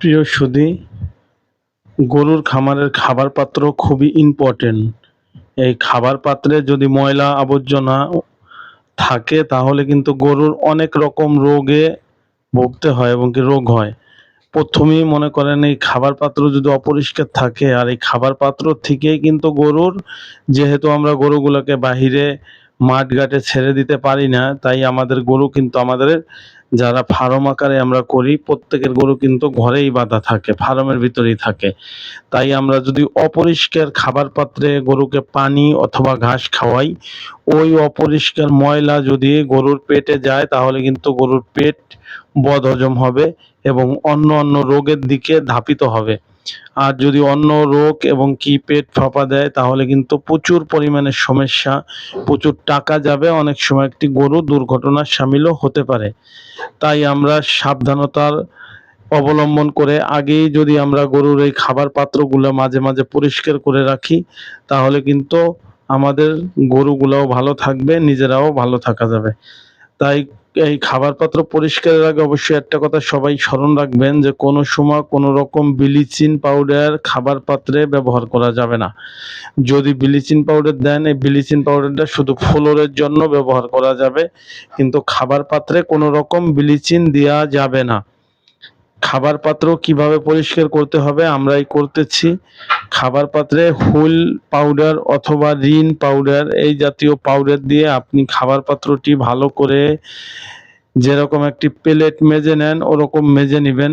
প্রিয় সুধী, গরুর খামারের খাবার পাত্র খুবই ইম্পর্টেন্ট এই খাবার পাত্রে যদি ময়লা আবর্জনা থাকে, তাহলে কিন্তু গরুর অনেক রকম রোগে ভুগতে হয় এবং কি রোগ হয়। প্রথমেই মনে করেন, এই খাবার পাত্র যদি অপরিষ্কার থাকে, আর এই খাবার পাত্র থেকেই কিন্তু গরুর, যেহেতু আমরা গরুগুলোকে বাহিরে মাঠ ঘাটে ছেড়ে দিতে পারি না, তাই আমাদের গরু কিন্তু আমাদের যারা ফার্ম আকারে আমরা করি, প্রত্যেকের গরু কিন্তু ঘরেই বাঁধা থাকে, ফার্মের ভিতরেই থাকে। তাই আমরা যদি অপরিষ্কার খাবার পাত্রে গরুকে পানি অথবা ঘাস খাওয়াই, ওই অপরিষ্কার ময়লা যদি গরুর পেটে যায়, তাহলে কিন্তু গরুর পেট বদহজম হবে এবং অন্য অন্য রোগের দিকে ধাপিত হবে। আর যদি অন্য রোগ এবং কি পেট ফাঁপা দেয়, তাহলে কিন্তু প্রচুর পরিমাণে সমস্যা, প্রচুর টাকা যাবে, অনেক সময় একটি গরু দুর্ঘটনার সামিলও হতে পারে। তাই আমরা সাবধানতার অবলম্বন করে আগেই যদি আমরা গরুর এই খাবার পাত্রগুলো মাঝে মাঝে পরিষ্কার করে রাখি, তাহলে কিন্তু আমাদের গরুগুলোও ভালো থাকবে, নিজেরাও ভালো থাকা যাবে। তাই এই খাবার পাত্র পরিষ্কারের আগে অবশ্যই একটা কথা সবাই স্মরণ রাখবেন যে কোনো সময় কোনো রকম ব্লিচিং পাউডার খাবার পাত্রে ব্যবহার করা যাবে না। যদি ব্লিচিং পাউডার দেন, এই ব্লিচিং পাউডারটা শুধু ফ্লোরের জন্য ব্যবহার করা যাবে, কিন্তু খাবার পাত্রে কোনো রকম ব্লিচিং দেওয়া যাবে না। খাবার পাত্র কীভাবে পরিষ্কার করতে হবে আমরাই করতেছি। খাবার পাত্রে হুল পাউডার অথবা রিন পাউডার এই জাতীয় পাউডার দিয়ে আপনি খাবার পাত্রটি ভালো করে যেরকম একটি প্লেট মেজে নেন, ওরকম মেজে নেবেন।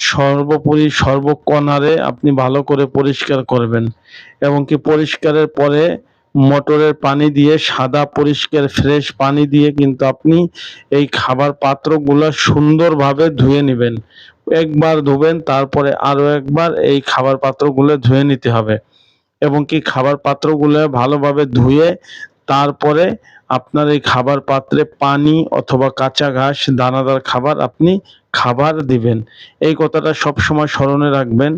সর্বোপরি সর্বকণারে আপনি ভালো করে পরিষ্কার করবেন। এবং কি পরিষ্কারের পরে মোটরের পানি দিয়ে, সাদা পরিষ্কার ফ্রেশ পানি দিয়ে কিন্তু আপনি এই খাবার পাত্রগুলো সুন্দরভাবে ধুয়ে নেবেন। একবার ধুবেন, তারপরে আরও একবার এই খাবার পাত্রগুলো ধুয়ে নিতে হবে। এবং কি খাবার পাত্রগুলো ভালোভাবে ধুয়ে তারপরে আপনার এই খাবার পাত্রে পানি অথবা কাঁচা ঘাস, দানাদার খাবার আপনি খাবার দিবেন। এই কথাটা সব সময় স্মরণে রাখবেন।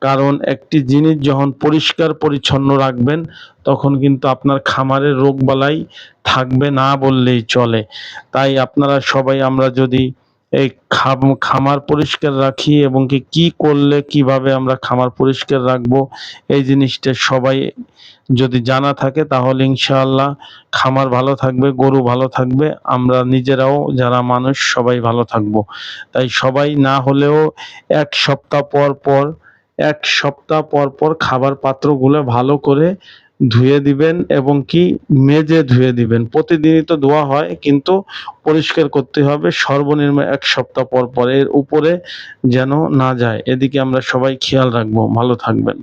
কারণ একটি জিনিস যখন পরিষ্কার পরিচ্ছন্ন রাখবেন, তখন কিন্তু আপনার খামারের রোগবালাই থাকবে না বললেই চলে। তাই আপনারা সবাই আমরা যদি এই খাম- খামার পরিষ্কার রাখি এবং কি কি করলে, কীভাবে আমরা খামার পরিষ্কার রাখব, এই জিনিসটা সবাই যদি জানা থাকে তাহলে ইনশাআল্লাহ খামার ভালো থাকবে, গরু ভালো থাকবে, আমরা নিজেরাও যারা মানুষ সবাই ভালো থাকব। তাই সবাই না হলেও এক সপ্তাহ পর পর, এক সপ্তাহ পর পর খাবার পাত্রগুলো ভালো করে ধুয়ে দিবেন এবং কি মেজে ধুয়ে দিবেন। প্রতিদিনই তো ধোয়া হয়, কিন্তু পরিষ্কার করতে হবে। সর্বনিম্ন এক সপ্তাহ পর পর এর উপরে যেন না যায়। এদিকে আমরা সবাই খেয়াল রাখব। ভালো থাকবেন।